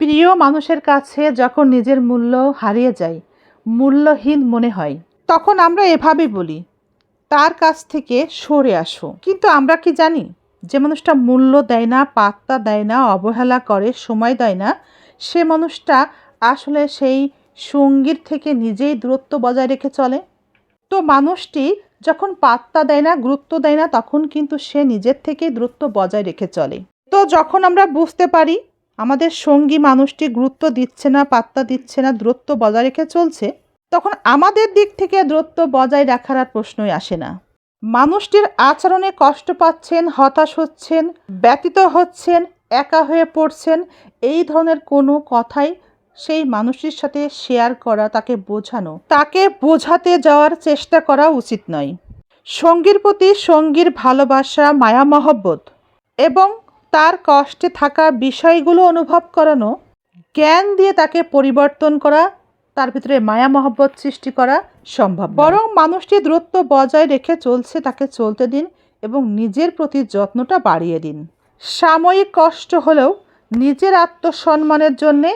প্রিয় মানুষের কাছে যখন নিজের মূল্য হারিয়ে যায় মূল্যহীন মনে হয়, তখন আমরা এভাবে বলি, তার কাছ থেকে সরে আসো। কিন্তু আমরা কি জানি, যে মানুষটা মূল্য দেয় না, পাত্তা দেয় না, অবহেলা করে, সময় দেয় না, সে মানুষটা আসলে সেই সঙ্গীর থেকে নিজেই দূরত্ব বজায় রেখে চলে? তো মানুষটি যখন পাত্তা দেয় না, গুরুত্ব দেয় না, তখন কিন্তু সে নিজের থেকেই দূরত্ব বজায় রেখে চলে। তো যখন আমরা বুঝতে পারি আমাদের সঙ্গী মানুষটি গুরুত্ব দিচ্ছে না, পাত্তা দিচ্ছে না, দূরত্ব বজায় রেখে চলছে, তখন আমাদের দিক থেকে দূরত্ব বজায় রাখার আর প্রশ্নই আসে না। মানুষটির আচরণে কষ্ট পাচ্ছেন, হতাশ হচ্ছেন ব্যতীত হচ্ছেন, একা হয়ে পড়ছেন, এই ধরনের কোনো কথাই সেই মানুষটির সাথে শেয়ার করা, তাকে বোঝানো, তাকে বোঝাতে যাওয়ার চেষ্টা করা উচিত নয়। সঙ্গীর প্রতি সঙ্গীর ভালোবাসা, মায়া, মহব্বত এবং তার কষ্টে থাকা বিষয়গুলো অনুভব করানো, জ্ঞান দিয়ে তাকে পরিবর্তন করা, তার ভিতরে মায়া মহব্বত সৃষ্টি করা সম্ভব বরং মানুষটি দূরত্ব বজায় রেখে চলছে তাকে চলতে দিন এবং নিজের প্রতি যত্নটা বাড়িয়ে দিন। সাময়িক কষ্ট হলেও নিজের আত্মসম্মানের জন্যে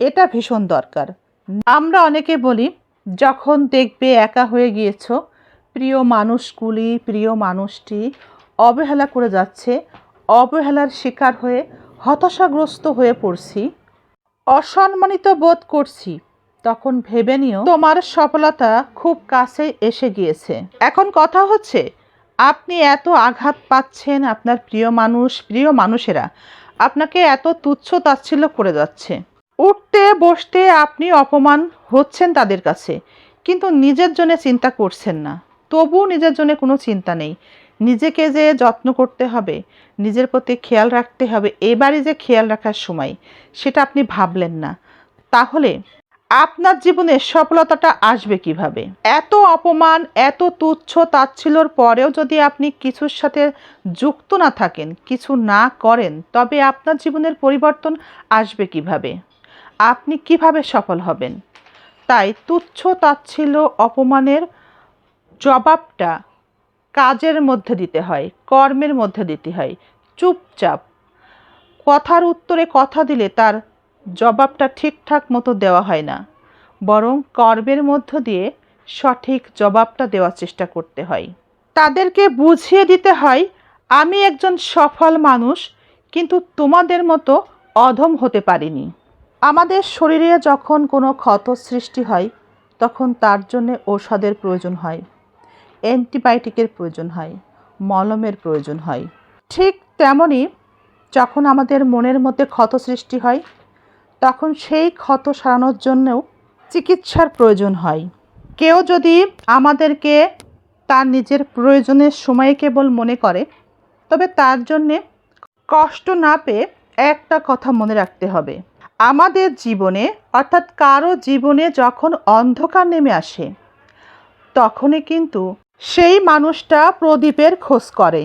এটা ভীষণ দরকার। আমরা অনেকে বলি, যখন দেখবে একা হয়ে গিয়েছ, প্রিয় মানুষগুলি, প্রিয় মানুষটি অবহেলা করে যাচ্ছে অবহেলার শিকার হয়ে হতাশাগ্রস্ত হয়ে পড়ছি। অসম্মানিত বোধ করছি। তখন ভেবে নিও, তোমার সফলতা খুব কাছে এসে গিয়েছে। এখন কথা হচ্ছে, আপনি এত আঘাত পাচ্ছেন আপনার প্রিয় মানুষ, প্রিয় মানুষেরা। আপনাকে এত তুচ্ছ তাচ্ছিল্য করে যাচ্ছে। উঠতে বসতে আপনি অপমান হচ্ছেন তাদের কাছে, কিন্তু নিজের জন্য চিন্তা করছেন না। তবুও নিজের জন্য কোনো চিন্তা নেই। নিজেকে যে যত্ন করতে হবে, নিজের প্রতি খেয়াল রাখতে হবে, এবারই যে খেয়াল রাখার সময়, সেটা আপনি ভাবলেন না। তাহলে আপনার জীবনে সফলতাটা আসবে কীভাবে? এত অপমান, এত তুচ্ছ তাচ্ছিল্যর পরেও যদি আপনি কিছুর সাথে যুক্ত না থাকেন, কিছু না করেন, তবে আপনার জীবনের পরিবর্তন আসবে কীভাবে? আপনি কীভাবে সফল হবেন? তাই তুচ্ছ তাচ্ছিল্য, অপমানের জবাবটা কাজের মধ্যে দিতে হয়, কর্মের মধ্যে দিতে হয়। চুপচাপ। কথার উত্তরে কথা দিলে তার জবাবটা ঠিকঠাক মতো দেওয়া হয় না। বরং কর্মের মধ্য দিয়ে সঠিক জবাবটা দেওয়ার চেষ্টা করতে হয়। তাদেরকে বুঝিয়ে দিতে হয়, আমি একজন সফল মানুষ, কিন্তু তোমাদের মতো অধম হতে পারিনি। আমাদের শরীরে যখন কোনো ক্ষত সৃষ্টি হয়, তখন তার জন্য ঔষধের প্রয়োজন হয়। অ্যান্টিবায়োটিকের প্রয়োজন হয়, মলমের প্রয়োজন হয়। ঠিক তেমনই যখন আমাদের মনের মধ্যে ক্ষত সৃষ্টি হয়, তখন সেই ক্ষত সারানোর জন্যও চিকিৎসার প্রয়োজন হয়। কেউ যদি আমাদেরকে তার নিজের প্রয়োজনের সময়ে কেবল মনে করে, তবে তার জন্যে কষ্ট না পেয়ে একটা কথা মনে রাখতে হবে। আমাদের জীবনে, অর্থাৎ কারও জীবনে যখন অন্ধকার নেমে আসে, তখনই কিন্তু সেই মানুষটা প্রদীপের খোঁজ করে।